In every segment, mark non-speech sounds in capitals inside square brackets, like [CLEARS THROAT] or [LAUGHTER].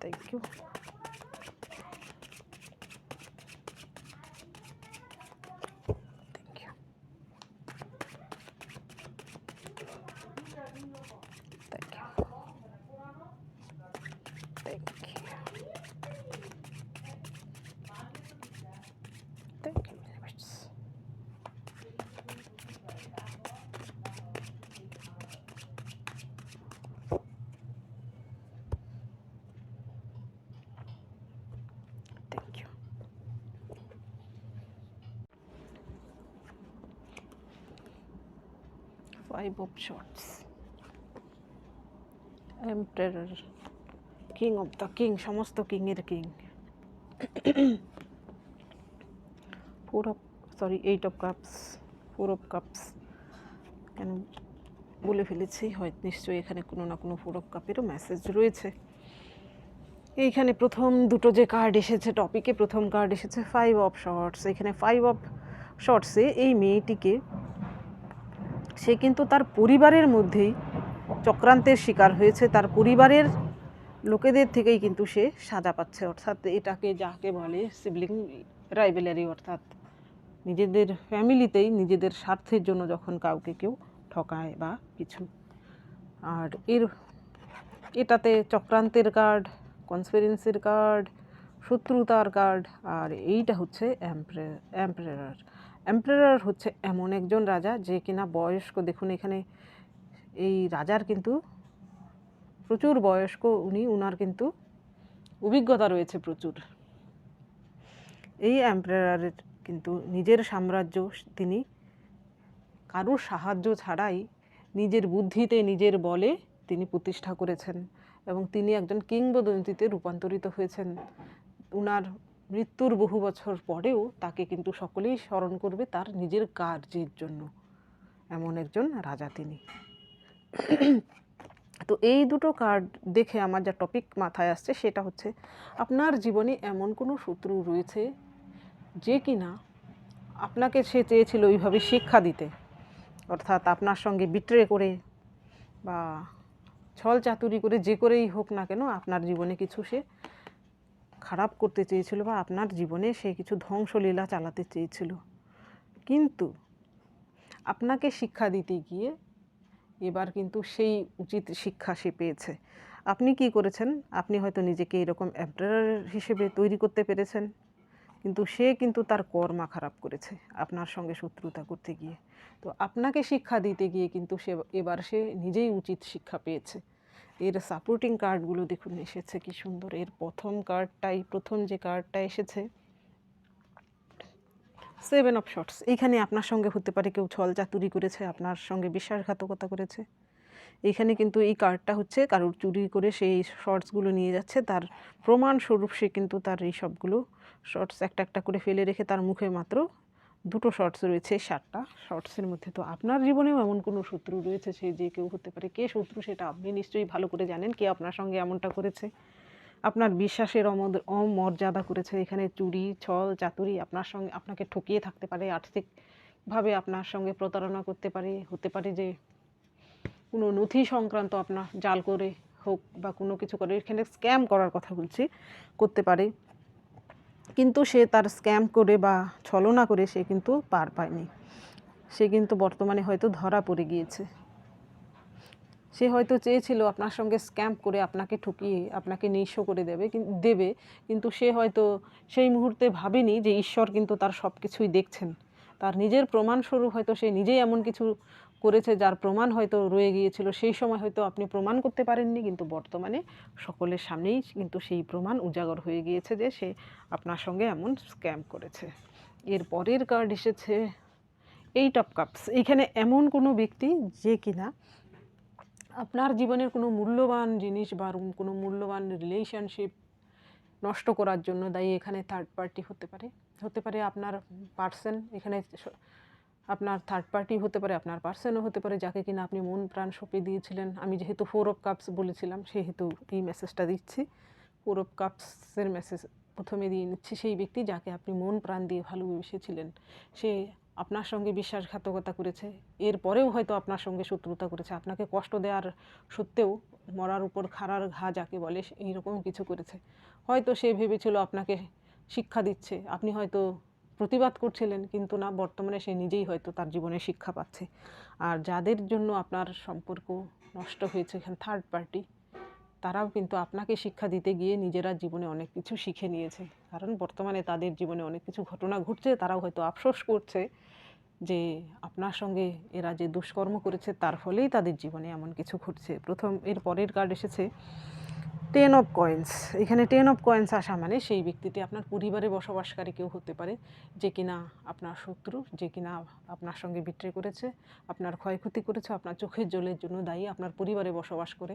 thank you. Five of Swords. Emperor. King of the King. সমস্ত কিংয়ের king four of sorry eight of cups four of cups কেন বলে ফেলেছি হয় নিশ্চয়ই এখানে কোনো না কোনো ফোর অফ কাপেরও মেসেজ রয়েছে এইখানে প্রথম দুটো যে কার্ড এসেছে টপিকে প্রথম কার্ড এসেছে ফাইভ অফ শর্টস এখানে ফাইভ অফ শর্টসে এই মেয়েটিকে সে কিন্তু তার পরিবারের মধ্যেই চক্রান্তের শিকার হয়েছে। তার পরিবারের লোকেদের থেকেই কিন্তু সে সাজা পাচ্ছে। অর্থাৎ এটাকে যাকে বলে সিবলিং রাইবেলারি অর্থাৎ নিজেদের ফ্যামিলিতেই নিজেদের স্বার্থের জন্য যখন কাউকে কেউ ঠকায় বা কিছু। আর এর, এটাতে চক্রান্তের কার্ড কনসপিরেন্সির কার্ড শত্রুতার কার্ড আর এইটা হচ্ছে অ্যাম্প্রেরার অ্যাম্প্রেরার হচ্ছে এমন একজন রাজা যে কিনা বয়স্ক, দেখুন এখানে এই রাজার কিন্তু প্রচুর বয়স্ক, উনি, উনার কিন্তু অভিজ্ঞতা রয়েছে প্রচুর। এই অ্যাম্প্রেরারের কিন্তু নিজের সাম্রাজ্য, তিনি কারোর সাহায্য ছাড়াই নিজের বুদ্ধিতে, নিজের বলে তিনি প্রতিষ্ঠা করেছেন এবং তিনি একজন কিংবদন্তিতে রূপান্তরিত হয়েছেন। উনার মৃত্যুর বহু বছর পরেও তাকে কিন্তু সকলেই স্মরণ করবে তার নিজের কার্যের জন্য। এমন একজন রাজা তিনি। তো এই দুটো কার্ড দেখে আমার যা টপিক মাথায় আসছে সেটা হচ্ছে, আপনার জীবনে এমন কোনো শত্রু রয়েছে যে কিনা আপনাকে সে চেয়েছিল ওইভাবে শিক্ষা দিতে? অর্থাৎ আপনার সঙ্গে বিট্রে করে বা ছল চাতুরি করে যে করেই হোক না কেন আপনার জীবনে কিছু সে খারাপ করতে চেয়েছিল বা আপনার জীবনে সে কিছু ধ্বংসলীলা চালাতে চেয়েছিল। কিন্তু আপনাকে শিক্ষা দিতে গিয়ে এবার কিন্তু সেই উচিত শিক্ষা সে পেয়েছে। আপনি কি করেছেন? আপনি হয়তো নিজেকে এরকম অ্যাম্পায়ার হিসেবে তৈরি করতে পেরেছেন। কিন্তু সে কিন্তু তার কর্মা খারাপ করেছে আপনার সঙ্গে শত্রুতা করতে গিয়ে। তো আপনাকে শিক্ষা দিতে গিয়ে কিন্তু সে এবার সে নিজেই উচিত শিক্ষা পেয়েছে। এর সাপোর্টিং কার্ডগুলো দেখুন এসেছে, কি সুন্দর। এর প্রথম কার্ডটাই প্রথম যে কার্ডটা এসেছে সেভেন অফ শর্টস এইখানে আপনার সঙ্গে হতে পারে কেউ ছল চাতুরি করেছে, আপনার সঙ্গে বিশ্বাসঘাতকতা করেছে। এইখানে কিন্তু এই কার্ডটা হচ্ছে কারোর চুরি করে সেই শর্টসগুলো নিয়ে যাচ্ছে, তার প্রমাণস্বরূপ সে কিন্তু তার এই সবগুলো শর্টস একটা একটা করে ফেলে রেখে তার মুখে মাত্র দুটো শর্টস রয়েছে, সাতটা শর্টসের মধ্যে তো আপনার জীবনেও এমন কোনো শত্রু রয়েছে সে যে কেউ হতে পারে? কে শত্রু সেটা আপনি নিশ্চয়ই ভালো করে জানেন। কে আপনার সঙ্গে এমনটা করেছে? আপনার বিশ্বাসের অমদ- অমর্যাদা করেছে এখানে চুরি, ছল, চাতুরি আপনার সঙ্গে, আপনাকে ঠকিয়ে থাকতে পারে, আর্থিকভাবে আপনার সঙ্গে প্রতারণা করতে পারে, হতে পারে যে কোনো নথি সংক্রান্ত আপনার জাল করে হোক বা কোনো কিছু করে, এখানে স্ক্যাম করার কথা বলছি, করতে পারে। কিন্তু সে তার স্ক্যাম করে বা ছলনা করে সে কিন্তু পার পায়নি। সে কিন্তু বর্তমানে হয়তো ধরা পড়ে গিয়েছে। সে হয়তো চেয়েছিল আপনার সঙ্গে স্ক্যাম্প করে আপনাকে ঠকিয়ে, আপনাকে নিঃস্ব করে দেবে দেবে, কিন্তু সে হয়তো সেই মুহূর্তে ভাবেনি যে ঈশ্বর কিন্তু তার সব কিছুই দেখছেন। তার নিজের প্রমাণস্বরূপ হয়তো সে নিজেই এমন কিছু করেছে, যার প্রমাণ হয়তো রয়ে গিয়েছিল, সেই সময় হয়তো আপনি প্রমাণ করতে পারেননি, কিন্তু বর্তমানে সকলের সামনেই কিন্তু সেই প্রমাণ উজাগর হয়ে গিয়েছে যে সে আপনার সঙ্গে এমন স্ক্যাম করেছে। এর পরের কার্ড এসেছে এইট অফ কাপস এখানে এমন কোনো ব্যক্তি যে কিনা আপনার জীবনের কোনো মূল্যবান জিনিস বা কোনো মূল্যবান রিলেশনশিপ নষ্ট করার জন্য দায়ী এখানে থার্ড পার্টি হতে পারে। হতে পারে আপনার পার্সন এখানে আপনার থার্ড পার্টি হতে পারে, আপনার পার্সনও হতে পারে, যাকে কিনা আপনি মন প্রাণ সঁপে দিয়েছিলেন। আমি যেহেতু ফোর অফ কাপস বলেছিলাম, সেহেতু এই মেসেজটা দিচ্ছি। ফোর অফ কাপসের মেসেজ প্রথমে দিয়ে নিচ্ছি সেই ব্যক্তি যাকে আপনি মন প্রাণ দিয়ে ভালোবেসেছিলেন। সে আপনার সঙ্গে বিশ্বাসঘাতকতা করেছে, এরপরেও হয়তো আপনার সঙ্গে শত্রুতা করেছে। আপনাকে কষ্ট দেওয়ার সত্ত্বেও মরার উপর খাড়ার ঘা যাকে বলে এইরকম কিছু করেছে। হয়তো সে ভেবেছিল আপনাকে শিক্ষা দিচ্ছে, আপনি হয়তো প্রতিবাদ করছিলেন, কিন্তু না, বর্তমানে সে নিজেই হয়তো তার জীবনে শিক্ষা পাচ্ছে। আর যাদের জন্য আপনার সম্পর্ক নষ্ট হয়েছে, এখানে থার্ড পার্টি তারাও কিন্তু আপনাকে শিক্ষা দিতে গিয়ে নিজেরা জীবনে অনেক কিছু শিখে নিয়েছে। কারণ বর্তমানে তাদের জীবনে অনেক কিছু ঘটনা ঘটছে, তারাও হয়তো আফসোস করছে যে আপনার সঙ্গে এরা যে দুষ্কর্ম করেছে, তার ফলেই তাদের জীবনে এমন কিছু ঘটছে। প্রথম, এর পরের কার্ড এসেছে টেন অফ কয়েন্স এখানে টেন অফ কয়েন্স আসা মানে সেই ব্যক্তিটি আপনার পরিবারে বসবাসকারী কেউ হতে পারে, যে কিনা আপনার শত্রু, যে কিনা আপনার সঙ্গে বিট্রে করেছে, আপনার ক্ষয়ক্ষতি করেছে, আপনার চোখের জলের জন্য দায়ী, আপনার পরিবারে বসবাস করে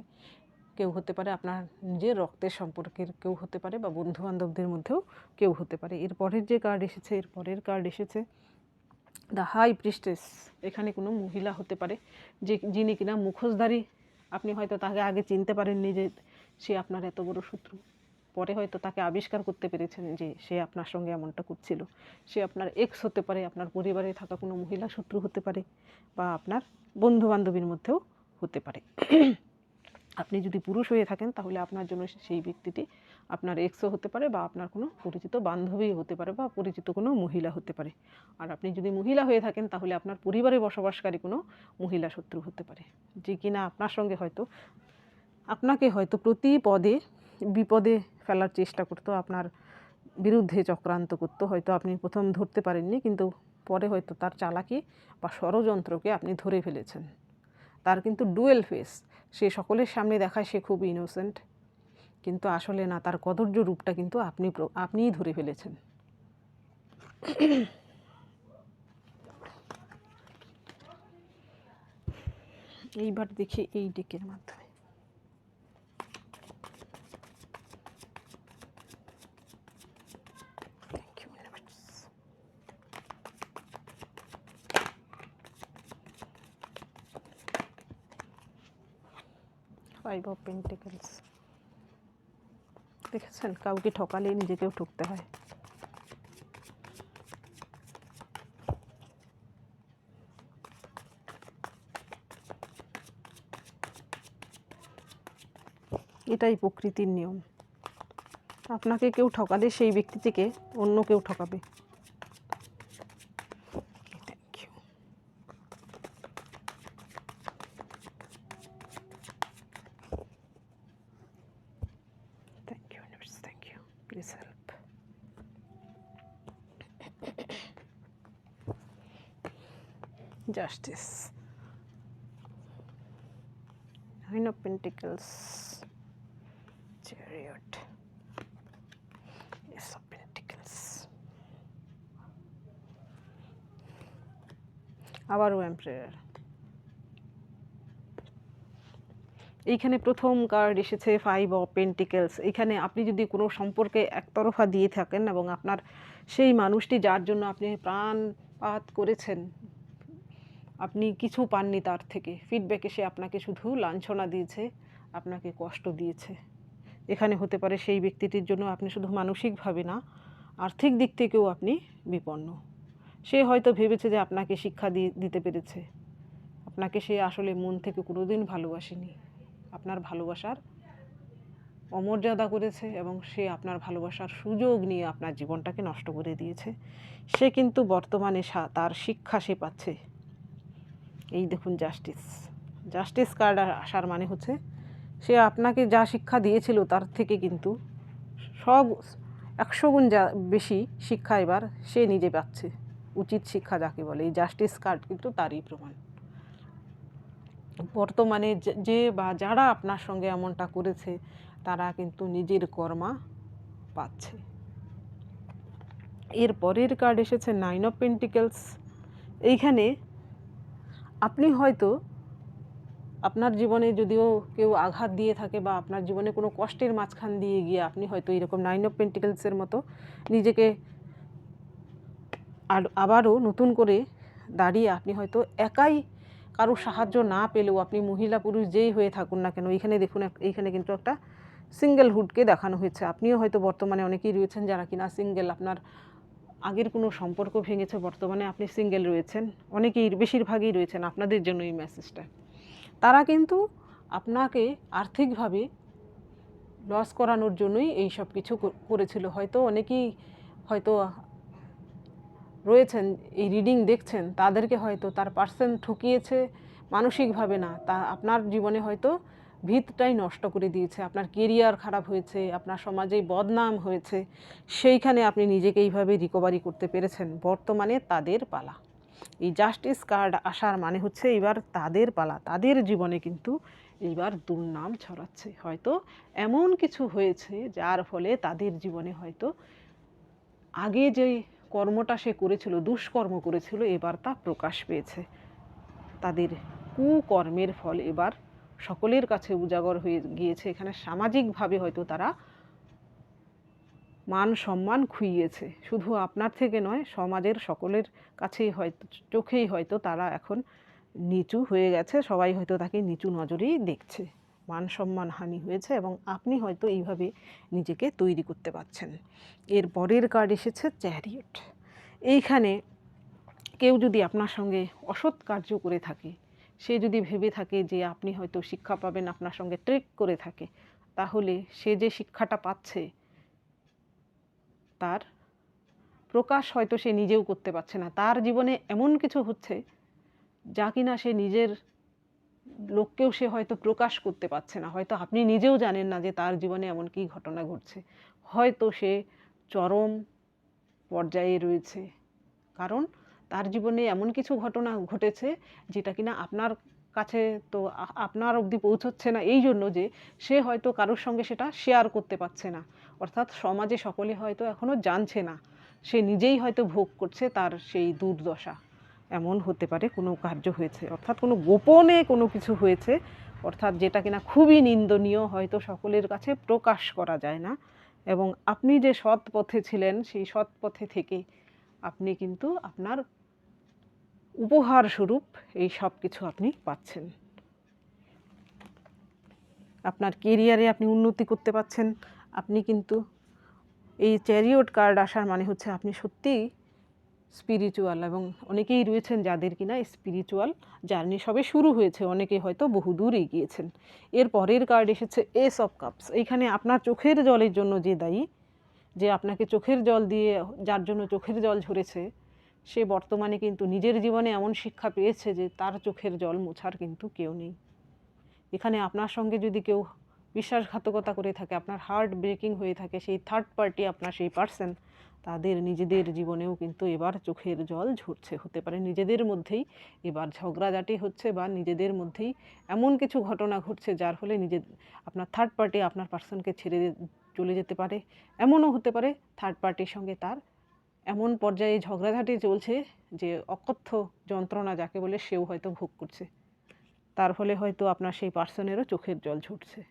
কেউ হতে পারে, আপনার নিজের রক্তের সম্পর্কের কেউ হতে পারে বা বন্ধু বান্ধবদের মধ্যেও কেউ হতে পারে। এরপরের যে কার্ড এসেছে এরপরের কার্ড এসেছে দ্য হাই প্রিস্টেস এখানে কোনো মহিলা হতে পারে, যে, যিনি কিনা মুখোশধারী। আপনি হয়তো তাকে আগে চিনতে পারেননি যে সে আপনার এত বড় শত্রু। পরে হয়তো তাকে আবিষ্কার করতে পেরেছেন যে সে আপনার সঙ্গে এমনটা করছিল। সে আপনার এক্স হতে পারে, আপনার পরিবারে থাকা কোনো মহিলা শত্রু হতে পারে বা আপনার বন্ধু বান্ধবীর মধ্যেও হতে পারে। আপনি যদি পুরুষ হয়ে থাকেন, তাহলে আপনার জন্য সেই ব্যক্তিটি আপনার এক্সও হতে পারে বা আপনার কোনো পরিচিত বান্ধবী হতে পারে বা পরিচিত কোনো মহিলা হতে পারে। আর আপনি যদি মহিলা হয়ে থাকেন, তাহলে আপনার পরিবারে বসবাসকারী কোনো মহিলা শত্রু হতে পারে, যে কিনা আপনার সঙ্গে হয়তো আপনাকে হয়তো প্রতি পদে বিপদে ফেলার চেষ্টা করতো, আপনার বিরুদ্ধে চক্রান্ত করতো, হয়তো আপনি প্রথম ধরতে পারেননি, কিন্তু পরে হয়তো তার চালাকি বা ষড়যন্ত্রকে আপনি ধরে ফেলেছেন। তার কিন্তু ডুয়েল ফেস, সে সকলের সামনে দেখায় সে খুব ইনোসেন্ট কিন্তু আসলে না, তার কদর্য রূপটা কিন্তু আপনি আপনিই ধরে ফেলেছেন। এইবার দেখি এই ডেকের মাধ্যমে। ফাইভ অফ পেন্টিকেলস দেখেছেন? কাউকে ঠকালে নিজেকেও ঠকতে হয়। এটাই প্রকৃতির নিয়ম। আপনাকে কেউ ঠকালে সেই ব্যক্তিটিকে অন্য কেউ ঠকাবে। Justice. Nine of Pentacles. Chariot. Ace of Pentacles. আবারও এম্প্রেয়ার এইখানে প্রথম কার্ড এসেছে ফাইভ অফ পেন্টিকেলস এখানে আপনি যদি কোনো সম্পর্কে একতরফা দিয়ে থাকেন এবং আপনার সেই মানুষটি যার জন্য আপনি প্রাণপাত করেছেন আপনি কিছু পাননি তার থেকে। ফিডব্যাক এসে আপনাকে শুধু লাঞ্ছনা দিয়েছে, আপনাকে কষ্ট দিয়েছে। এখানে হতে পারে সেই ব্যক্তিটির জন্য আপনি শুধু মানসিকভাবে না, আর্থিক দিক থেকেও আপনি বিপন্ন। সে হয়তো ভেবেছে যে আপনাকে শিক্ষা দিতে পেরেছে। আপনাকে সে আসলে মন থেকে কোনোদিন ভালোবাসেনি। আপনার ভালোবাসার অমর্যাদা করেছে এবং সে আপনার ভালোবাসার সুযোগ নিয়ে আপনার জীবনটাকে নষ্ট করে দিয়েছে। সে কিন্তু বর্তমানে তার শিক্ষা সে পাচ্ছে। এই দেখুন জাস্টিস জাস্টিস কার্ড আসার মানে হচ্ছে, সে আপনাকে যা শিক্ষা দিয়েছিল তার থেকে কিন্তু সব একশো গুণ যা বেশি শিক্ষা এবার সে নিজে পাচ্ছে। উচিত শিক্ষা যাকে বলে, এই জাস্টিস কার্ড কিন্তু তারই প্রমাণ। বর্তমানে যে- বা যারা আপনার সঙ্গে এমনটা করেছে, তারা কিন্তু নিজের কর্মা পাচ্ছে। এর পরের কার্ড এসেছে নাইন অফ পেন্টিকেলস এইখানে আপনি হয়তো আপনার জীবনে যদিও কেউ আঘাত দিয়ে থাকে বা আপনার জীবনে কোনো কষ্টের মাঝখান দিয়ে গিয়ে আপনি হয়তো এরকম নাইন অফ পেন্টিকেলসের মতো নিজেকে আর আবারও নতুন করে দাঁড়িয়ে আপনি হয়তো একাই কারও সাহায্য না পেলেও আপনি মহিলা পুরুষ যেই হয়ে থাকুন না কেন, এইখানে দেখুন এইখানে কিন্তু একটা সিঙ্গেল হুডকে দেখানো হয়েছে। আপনিও হয়তো বর্তমানে অনেকেই রয়েছেন যারা কিনা সিঙ্গেল আপনার আগের কোনো সম্পর্ক ভেঙেছে, বর্তমানে আপনি সিঙ্গেল রয়েছেন, অনেকেই বেশিরভাগই রয়েছেন আপনাদের জন্য এই মেসেজটা তারা কিন্তু আপনাকে আর্থিকভাবে লস করানোর জন্যই এই সব কিছু কর- করেছিল। হয়তো অনেকেই হয়তো রয়েছেন, এই রিডিং দেখছেন, তাদেরকে হয়তো তার পার্সন ঠকিয়েছে মানসিকভাবে না। তা আপনার জীবনে হয়তো ভিতটাই নষ্ট করে দিয়েছে, আপনার কেরিয়ার খারাপ হয়েছে, আপনার সমাজে বদনাম হয়েছে, সেইখানে আপনি নিজেকে এইভাবে রিকভারি করতে পেরেছেন, বর্তমানে তাদের পালা। এই জাস্টিস কার্ড আসার মানে হচ্ছে এবার তাদের পালা, তাদের জীবনে কিন্তু এইবার দুর্নাম ছড়াচ্ছে। হয়তো এমন কিছু হয়েছে যার ফলে তাদের জীবনে হয়তো আগে যে কর্মটা সে করেছিল, দুষ্কর্ম করেছিল, এবার তা প্রকাশ পেয়েছে। তাদের কুকর্মের ফল এবার সকলের কাছে উজাগর হয়ে গিয়েছে। এখানে সামাজিকভাবে হয়তো তারা মান সম্মান খুইয়েছে। শুধু আপনার থেকে নয়, সমাজের সকলের কাছেই হয়তো, চোখেই হয়তো তারা এখন নিচু হয়ে গেছে। সবাই হয়তো তাকে নিচু নজরেই দেখছে। মান সম্মান হানি হয়েছে এবং আপনি হয়তো এইভাবে নিজেকে তৈরি করতে পারছেন। এর পরের কার্ড এসেছে চ্যারিয়ট এইখানে কেউ যদি আপনার সঙ্গে অসৎ কার্য করে থাকে সে যদি ভেবে থাকে যে আপনি হয়তো শিক্ষা পাবেন, আপনার সঙ্গে ট্রেক করে থাকে, তাহলে সে যে শিক্ষাটা পাচ্ছে, তার প্রকাশ হয়তো সে নিজেও করতে পারছে না। তার জীবনে এমন কিছু হচ্ছে যা কিনা সে নিজের লোককেও সে হয়তো প্রকাশ করতে পারছে না। হয়তো আপনি নিজেও জানেন না যে তার জীবনে এমন কি ঘটনা ঘটছে। হয়তো সে চরম পর্যায়ে রয়েছে। কারণ তার জীবনে এমন কিছু ঘটনা ঘটেছে যেটা কিনা আপনার কাছে তো আপনার অবধি পৌঁছচ্ছে না এই জন্য যে সে হয়তো কারোর সঙ্গে সেটা শেয়ার করতে পারছে না। অর্থাৎ সমাজে সকলে হয়তো এখনও জানছে না। সে নিজেই হয়তো ভোগ করছে তার সেই দুর্দশা। এমন হতে পারে কোনো কার্য হয়েছে। অর্থাৎ কোনো গোপনে কোনো কিছু হয়েছে। অর্থাৎ যেটা কিনা খুবই নিন্দনীয়, হয়তো সকলের কাছে প্রকাশ করা যায় না। এবং আপনি যে সৎ পথে ছিলেন, সেই সৎ পথে থেকে আপনি কিন্তু আপনার উপহার স্বরূপ এই সব কিছু আপনি পাচ্ছেন। আপনার কেরিয়ারে আপনি উন্নতি করতে পাচ্ছেন। আপনি কিন্তু এই চ্যারিয়ট কার্ড আসার মানে হচ্ছে আপনি সত্যিই স্পিরিচুয়াল এবং অনেকেই রয়েছেন যাদের কিনা স্পিরিচুয়াল জার্নি সবে শুরু হয়েছে অনেকে হয়তো বহুদূর এগিয়েছেন। এর পরের কার্ড এসেছে এস অফ কাপস এইখানে আপনার চোখের জলের জন্য যে দায়ী, যে আপনাকে চোখের জল দিয়ে, যার জন্য চোখের জল ঝরেছে সে বর্তমানে কিন্তু নিজের জীবনে এমন শিক্ষা পেয়েছে যে তার চোখের জল মোছার কিন্তু কেউ নেই। এখানে আপনার সঙ্গে যদি কেউ বিশ্বাসঘাতকতা করে থাকে, আপনার হার্ট ব্রেকিং হয়ে থাকে, সেই থার্ড পার্টি আপনার সেই পার্সন তাদের নিজেদের জীবনেও কিন্তু এবার চোখের জল ঝরছে। হতে পারে নিজেদের মধ্যেই এবার ঝগড়াঝাটি হচ্ছে বা নিজেদের মধ্যেই এমন কিছু ঘটনা ঘটছে যার ফলে নিজে আপনার থার্ড পার্টি আপনার পার্সনকে ছেড়ে চলে যেতে পারে। এমনও হতে পারে থার্ড পার্টির সঙ্গে তার এমন পর্যায়ে ঝগড়াঝাটি চলছে যে অকথ্য যন্ত্রণা যাকে বলে সেও হয়তো ভোগ করছে। তার ফলে হয়তো আপনার সেই পার্সনেরও চোখের জল ছুটছে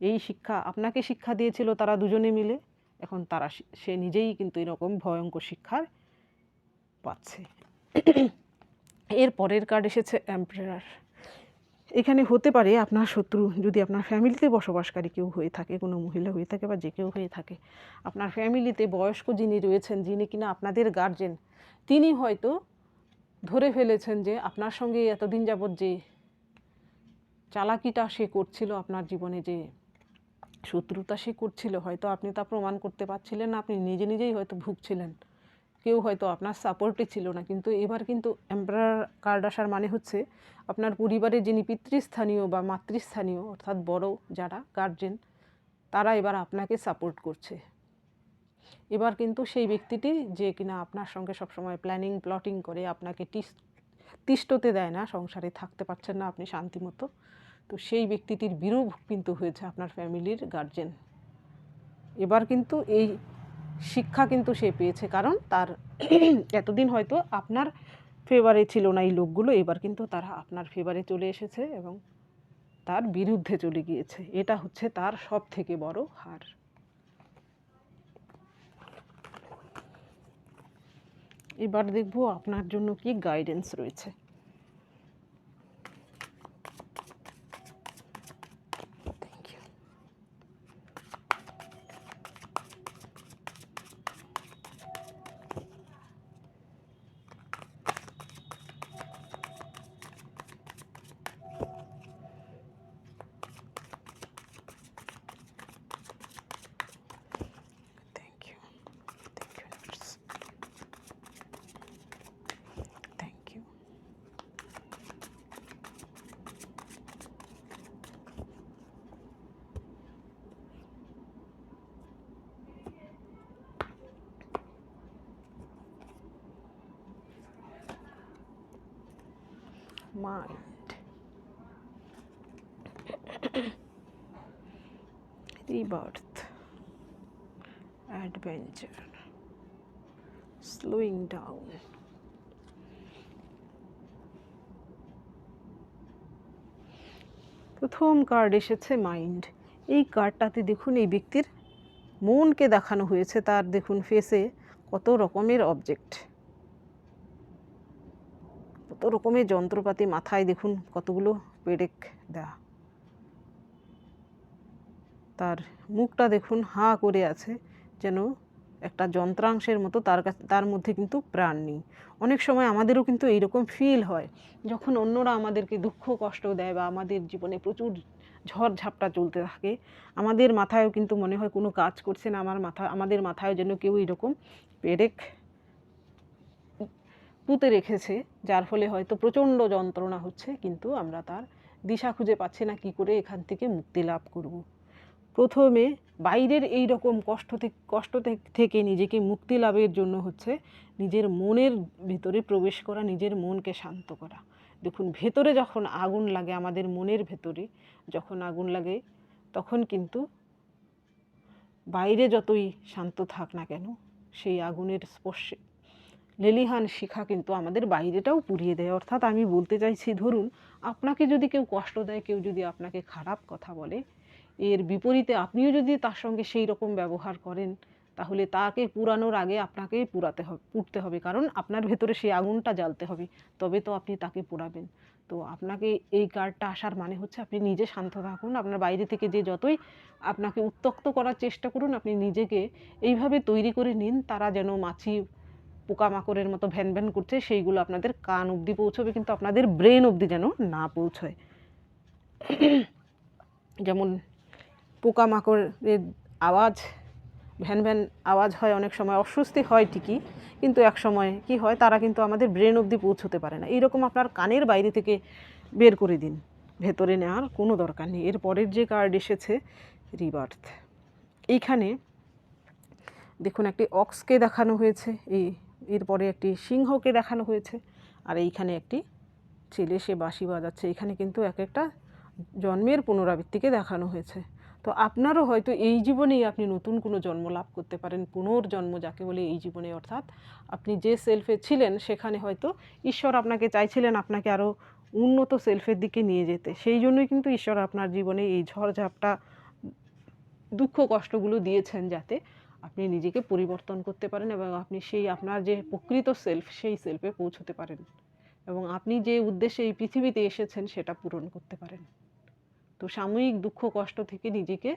এই শিক্ষা আপনাকে শিক্ষা দিয়েছিল তারা দুজনে মিলে, এখন তারা সে- নিজেই কিন্তু এরকম ভয়ঙ্কর শিক্ষার পাচ্ছে। এর পরের কার্ড এসেছে এম্পায়ার এখানে হতে পারে আপনার শত্রু, যদি আপনার ফ্যামিলিতে বসবাসকারী কেউ হয়ে থাকে, কোনো মহিলা হয়ে থাকে বা যে কেউ হয়ে থাকে। আপনার ফ্যামিলিতে বয়স্ক যিনি রয়েছেন, যিনি কিনা আপনাদের গার্জেন তিনি হয়তো ধরে ফেলেছেন যে আপনার সঙ্গে এতদিন যাবৎ যে চালাকিটা সে করছিল, আপনার জীবনে যে শত্রুতা সে করছিল, হয়তো আপনি তা প্রমাণ করতে পারছিলেন না, আপনি নিজে নিজেই হয়তো ভুগছিলেন। কেউ হয়তো আপনার সাপোর্টে ছিল না। কিন্তু এবার কিন্তু এমপ্রায়ার কার্ড আসার মানে হচ্ছে আপনার পরিবারে যিনি পিতৃস্থানীয় বা মাতৃস্থানীয়, অর্থাৎ বড় যারা গার্জেন তারা এবার আপনাকে সাপোর্ট করছে। এবার কিন্তু সেই ব্যক্তিটি যে কিনা আপনার সঙ্গে সবসময় প্ল্যানিং প্লটিং করে, আপনাকে তিষ্টতে দেয় না, সংসারে থাকতে পারছেন না আপনি শান্তিমতো, তো সেই ব্যক্তিটির বিরূপ কিন্তু হয়েছে আপনার ফ্যামিলির গার্জেন এবার কিন্তু এই শিক্ষা কিন্তু সে পেয়েছে, কারণ তার [CLEARS THROAT] এতদিন হয়তো আপনার ফেভারে ছিল না এই লোকগুলো, এবার কিন্তু তারা আপনার ফেভারে চলে এসেছে এবং তার বিরুদ্ধে চলে গিয়েছে। এটা হচ্ছে তার সব থেকে বড় হার। এবার দেখব আপনার জন্য কি গাইডেন্স রয়েছে। Mind. [COUGHS] Rebirth. Adventure. Slowing down. প্রথম কার্ড এসেছে মাইন্ড এই কার্ডটাতে দেখুন এই ব্যক্তির মনকে দেখানো হয়েছে তার দেখুন ফেসে কত রকমের অবজেক্ট কত রকমের যন্ত্রপাতি মাথায় দেখুন, কতগুলো পেরেক দেওয়া তার মুখটা দেখুন, হাঁ করে আছে, যেন একটা যন্ত্রাংশের মতো তার কাছে, তার মধ্যে কিন্তু প্রাণ নেই। অনেক সময় আমাদেরও কিন্তু এইরকম ফিল হয়, যখন অন্যরা আমাদেরকে দুঃখ, কষ্ট দেয় বা আমাদের জীবনে প্রচুর ঝড়, ঝাপটা চলতে থাকে, আমাদের মাথায়ও কিন্তু মনে হয় কোনো কাজ করছে না, আমার মাথা, আমাদের মাথায় যেন কেউ এরকম পেরেক পুঁতে রেখেছে, যার ফলে হয়তো প্রচণ্ড যন্ত্রণা হচ্ছে, কিন্তু আমরা তার দিশা খুঁজে পাচ্ছি না কি করে এখান থেকে মুক্তি লাভ করব। প্রথমে বাইরের এই রকম কষ্ট থেকে কষ্ট থেকে নিজেকে মুক্তি লাভের জন্য হচ্ছে নিজের মনের ভেতরে প্রবেশ করা, নিজের মনকে শান্ত করা দেখুন, ভেতরে যখন আগুন লাগে, আমাদের মনের ভেতরে যখন আগুন লাগে, তখন কিন্তু বাইরে যতই শান্ত থাক না কেন, সেই আগুনের স্পর্শে লেলিহান শিখা কিন্তু আমাদের বাইরেটাও পুড়িয়ে দেয়। অর্থাৎ আমি বলতে চাইছি, ধরুন, আপনাকে যদি কেউ কষ্ট দেয়, কেউ যদি আপনাকে খারাপ কথা বলে, এর বিপরীতে আপনিও যদি তার সঙ্গে সেই রকম ব্যবহার করেন, তাহলে তাকে পুরানোর আগে আপনাকে পুরাতে হবে, পুড়তে হবে, কারণ আপনার ভেতরে সেই আগুনটা জ্বালতে হবে, তবে তো আপনি তাকে পোড়াবেন তো আপনাকে এই কার্ডটা আসার মানে হচ্ছে আপনি নিজে শান্ত থাকুন, আপনার বাইরে থেকে যে যতই আপনাকে উত্তক্ত করার চেষ্টা করুন, আপনি নিজেকে এইভাবে তৈরি করে নিন, তারা যেন মাছি পোকামাকড়ের মতো ভ্যান ভ্যান করছে, সেইগুলো আপনাদের কান অবধি পৌঁছবে, কিন্তু আপনাদের ব্রেন অবধি যেন না পৌঁছয়। যেমন পোকামাকড়ের আওয়াজ, ভ্যান ভ্যান আওয়াজ হয় অনেক সময়, অস্বস্তি হয় ঠিকই, কিন্তু এক সময় কি হয়, তারা কিন্তু আমাদের ব্রেন অবধি পৌঁছতে পারে না। এইরকম আপনার কানের বাইরে থেকে বের করে দিন, ভেতরে নেওয়ার কোনো দরকার নেই। এর পরের যে কার্ড এসেছে, রিবার্থ। এইখানে দেখুন, একটি অক্সকে দেখানো হয়েছে, এই এরপরে একটি সিংহকে দেখানো হয়েছে। আর এইখানে একটি ছেলে, সে বাঁশি বাজাচ্ছে। এখানে কিন্তু এক একটা জন্মের পুনরাবৃত্তিকে দেখানো হয়েছে। তো আপনারও হয়তো এই জীবনেই আপনি নতুন কোনো জন্ম লাভ করতে পারেন, পুনর্জন্ম যাকে বলে এই জীবনে। অর্থাৎ আপনি যে সেলফে ছিলেন, সেখানে হয়তো ঈশ্বর আপনাকে চাইছিলেন আপনাকে আরও উন্নত সেলফের দিকে নিয়ে যেতে। সেই জন্যই কিন্তু ঈশ্বর আপনার জীবনে এই ঝড়ঝাপটা, দুঃখ কষ্টগুলো দিয়েছেন যাতে আপনি নিজেকে পরিবর্তন করতে পারেন এবং আপনি সেই আপনার যে প্রকৃত সেলফ সেই সেলফে পৌঁছতে পারেন। এবং আপনি যে উদ্দেশ্যে এই পৃথিবীতে এসেছেন, সেটা পূরণ করতে পারেন। তো সাময়িক দুঃখ, কষ্ট থেকে নিজেকে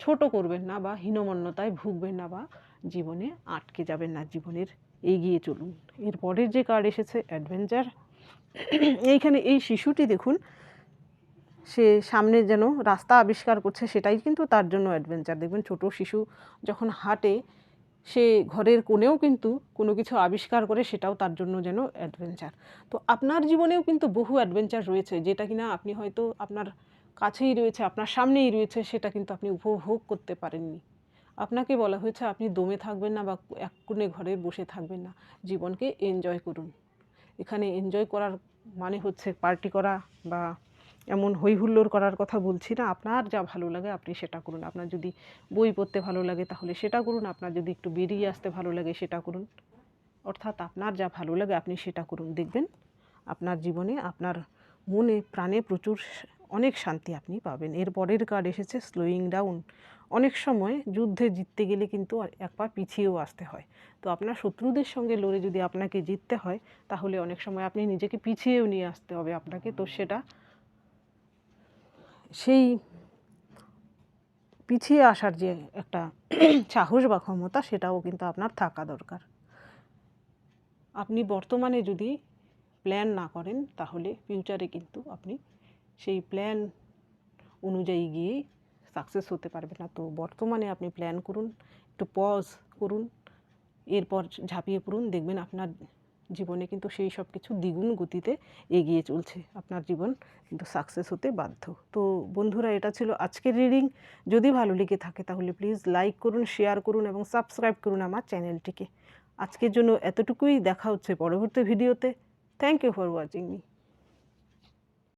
ছোট করবেন না বা হীনমন্যতায় ভুগবেন না বা জীবনে আটকে যাবেন না, জীবনের এগিয়ে চলুন। এর পরের যে কার্ড এসেছে অ্যাডভেঞ্চার এইখানে এই শিশুটি দেখুন সে সামনে যেন রাস্তা আবিষ্কার করছে সেটাই কিন্তু তার জন্য অ্যাডভেঞ্চার দেখবেন ছোট শিশু যখন হাঁটে, সে ঘরের কোণেও কিন্তু কোনো কিছু আবিষ্কার করে সেটাও তার জন্য যেন অ্যাডভেঞ্চার তো আপনার জীবনেও কিন্তু বহু অ্যাডভেঞ্চার রয়েছে, যেটা কিনা আপনি হয়তো আপনার কাছেই রয়েছে, আপনার সামনেই রয়েছে, সেটা কিন্তু আপনি উপভোগ করতে পারেননি। আপনাকে বলা হয়েছে আপনি দমে থাকবেন না বা এক কোণে ঘরে বসে থাকবেন না। জীবনকে এনজয় করুন। এখানে এনজয় করার মানে হচ্ছে পার্টি করা বা এমন হই হুল্লোড় করার কথা বলছি না। আপনার যা ভালো লাগে আপনি সেটা করুন। আপনার যদি বই পড়তে ভালো লাগে তাহলে সেটা করুন। আপনার যদি একটু বেরিয়ে আসতে ভালো লাগে সেটা করুন। অর্থাৎ আপনার যা ভালো লাগে আপনি সেটা করুন। দেখবেন আপনার জীবনে, আপনার মনে, প্রাণে প্রচুর অনেক শান্তি আপনি পাবেন। এর পরের কার্ড এসেছে স্লোয়িং ডাউন অনেক সময় যুদ্ধে জিততে গেলে কিন্তু এক পা পিছিয়েও আসতে হয়। তো আপনার শত্রুদের সঙ্গে লড়ে যদি আপনাকে জিততে হয়, তাহলে অনেক সময় আপনি নিজেকে পিছিয়েও নিয়ে আসতে হবে আপনাকে। তো সেটা সেই পিছিয়ে আসার যে একটা সাহস বা ক্ষমতা, সেটাও কিন্তু আপনার থাকা দরকার। আপনি বর্তমানে যদি প্ল্যান না করেন, তাহলে ফিউচারে কিন্তু আপনি সেই প্ল্যান অনুযায়ী গিয়ে সাকসেস হতে পারবে না। তো বর্তমানে আপনি প্ল্যান করুন, একটু পজ করুন, এরপর ঝাঁপিয়ে পড়ুন, দেখবেন আপনার জীবনে কিন্তু সেই সব কিছু দ্বিগুণ গতিতে এগিয়ে চলছে। আপনার জীবন কিন্তু সাকসেস হতে বাধ্য। তো বন্ধুরা, এটা ছিল আজকের রিডিং যদি ভালো লেগে থাকে তাহলে প্লিজ লাইক করুন শেয়ার করুন এবং সাবস্ক্রাইব করুন আমার চ্যানেলটিকে আজকের জন্য এতটুকুই। দেখা হচ্ছে পরবর্তী ভিডিওতে thank you for watching me